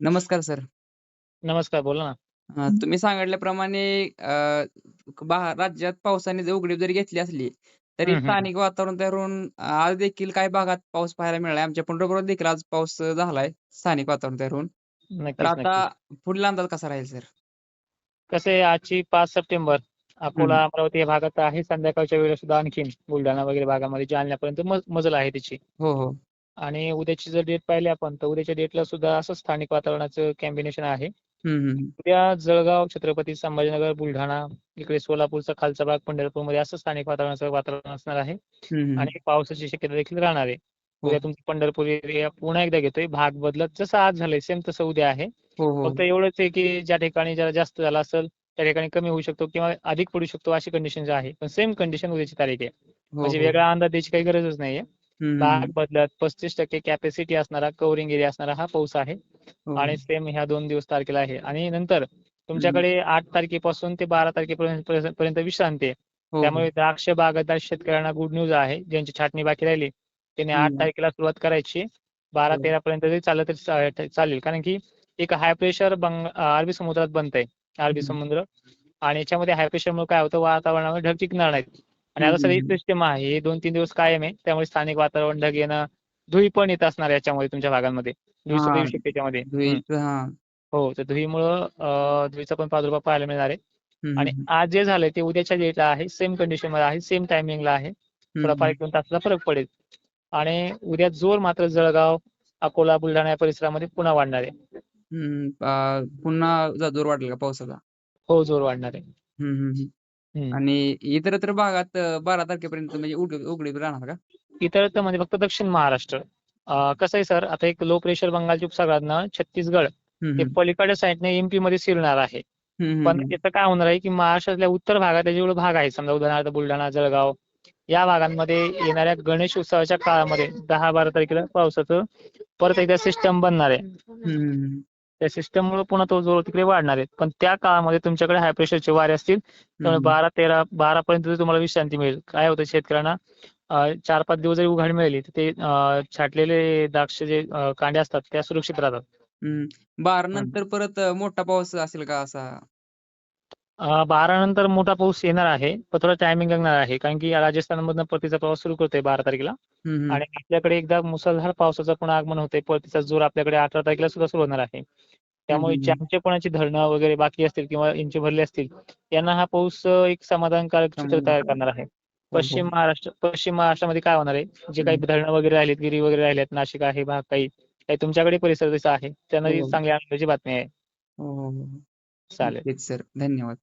नमस्कार सर. नमस्कार, बोला ना. अ, तुम्ही सांगितल्याप्रमाणे अ, राज्यात पावसाने जर उघडीप जरी घेतली असली, तरी. स्थानिक वातावरण तयार होऊन आज देखील काही भागात पाऊस पाहायला मिळालाय. आमच्या पंढरपुरात देखील आज पाऊस झालाय स्थानिक वातावरण तयार होऊन. तर नक्कीच, आता नक्कीच. पुढील अंदाज कसा राहील सर? कसं आहे आजची 5 सप्टेंबर अकोला. अमरावती या भागात आहे. संध्याकाळच्या वेळेला सुद्धा आणखीन बुलढाणा वगैरे भागामध्ये जालन्यापर्यंत म मजल आहे त्याची. हो, हो. आणि उद्याची जर डेट पाहिली आपण तर उद्याच्या डेटला सुद्धा असं स्थानिक वातावरणाचं कॉम्बिनेशन आहे. उद्या जळगाव, छत्रपती संभाजीनगर, बुलढाणा, इकडे सोलापूरचा खालचा भाग, पंढरपूरमध्ये असं स्थानिक वातावरणाचं वातावरण असणार आहे. आणि पावसाची शक्यता देखील राहणार आहे. हो, उद्या. तुमचं पंढरपूर एरिया पुन्हा एकदा घेतोय. भाग बदलत जसं आज झालंय सेम तसं उद्या आहे. हो, हो. फक्त एवढंच आहे की ज्या ठिकाणी जरा जास्त झाला असेल, त्या ठिकाणी कमी होऊ शकतो किंवा अधिक पडू शकतो अशी कंडिशन आहे. पण सेम कंडिशन उद्याची तारीख आहे. म्हणजे. वेगळा अंदाज द्यायची काही गरजच नाहीये. हं. बदलत 35% कॅपॅसिटी असणारा कव्हरिंग एरिया असणारा हा पाऊस आहे. हो, आणि. सेम ह्या 2 दिवस तारखेला आहे. आणि नंतर. तुमच्याकडे 8 तारखेपासून ते 12 तारखेपर्यंत पर्यंत विश्रांती आहे. हो, त्यामुळे हो. द्राक्ष बागायतदार शेतकऱ्यांना गुड न्यूज आहे. ज्यांची छाटणी बाकी राहिली त्यांनी 8 हं. तारखेला सुरुवात करायची. हो. 12-13 पर्यंत जरी चाललं तरी चालेल. कारण की एक हाय प्रेशर बंग अरबी समुद्रात बनतंय. अरबी हं. समुद्र आणि याच्यामध्ये हाय प्रेशरमुळे काय होतं वातावरणामध्ये ढग टिकणार नाहीत. आणि आता हं. सिस्टम आहे. हे 2-3 दिवस कायम आहे. त्यामुळे स्थानिक वातावरण ढग येणं, धुळी पण येत असणार याच्यामध्ये तुमच्या भागांमध्ये. सुद्धा येऊ हां. शकते तर धुळीमुळं अ, धुळीचा पण प्रादुर्भाव पाहायला मिळणार आहे. आणि. आज जे झालंय ते उद्याच्या डेटला आहे. सेम कंडिशनमध्ये आहे. सेम टायमिंगला आहे. थोडाफार हं. 1-2 तासाचा फरक पडेल. आणि उद्या जोर मात्र जळगाव, अकोला, बुलढाणा या परिसरामध्ये पुन्हा वाढणार आहे. पुन्हा जोर वाढेल का पावसाचा? हो, जोर वाढणार आहे. आणि इतरत्र भागात अ, 12 तारखेपर्यंत म्हणजे उघ उघडीप राहणार का? इतरत्र म्हणजे फक्त दक्षिण महाराष्ट्र. अ, कसं आहे सर, आता एक लो प्रेशर बंगालच्या उपसागरातनं छत्तीसगड हं, ते. पलीकडच्या साईडने एम-पीमध्ये शिरणार आहे. पण. त्याचं काय होणार आहे की महाराष्ट्रातल्या उत्तर भागातले जेवढे भाग आहेत समजा उदाहरणार्थ बुलढाणा, जळगाव या भागांमध्ये येणाऱ्या गणेश उत्सवाच्या काळामध्ये 10-12 तारखेला पावसाचं परत एकदा सिस्टम बनणार आहे. त्या सिस्टममुळे पुन्हा तो जोर तिकडे वाढणार आहे. पण त्या काळामध्ये तुमच्याकडे हाय प्रेशरचे वारे असतील. त्यामुळे हं. 12-13 12 पर्यंत तुम्हाला विश्रांती मिळेल. काय होतं शेतकऱ्यांना अ, 4-5 दिवस जरी उघाड मिळाली तर ते छाटलेले द्राक्ष जे अ, कांड्या असतात त्या सुरक्षित राहतात. 12 हं. नंतर परत मोठा पाऊस असेल का असा? 12 नंतर मोठा पाऊस येणार आहे. पण थोडा टायमिंग लागणार आहे. कारण की राजस्थानमधनं परतीचा प्रवास सुरू करतोय 12 तारखेला. आणि आपल्याकडे एकदा मुसळधार पावसाचं पुन्हा आगमन होतंय. परतीचा जोर आपल्याकडे 18 तारखेला सुद्धा सुरू होणार आहे. त्यामुळे. ज्यांचे कोणाची धरणं वगैरे बाकी असतील किंवा इंचे भरले असतील, यांना हा पाऊस एक समाधानकारक चित्र तयार. करणार आहे. हो, पश्चिम हो. महाराष्ट्र पश्चिम महाराष्ट्रामध्ये काय होणार आहे, जे काही. धरणं वगैरे राहिलेत, विहिरी वगैरे राहिल्यात, नाशिक आहे, भाग काही, काही तुमच्याकडे परिसर तसा आहे. त्यांना हो. चांगल्या आनंदाची बातमी आहे. चालेल. सर. धन्यवाद.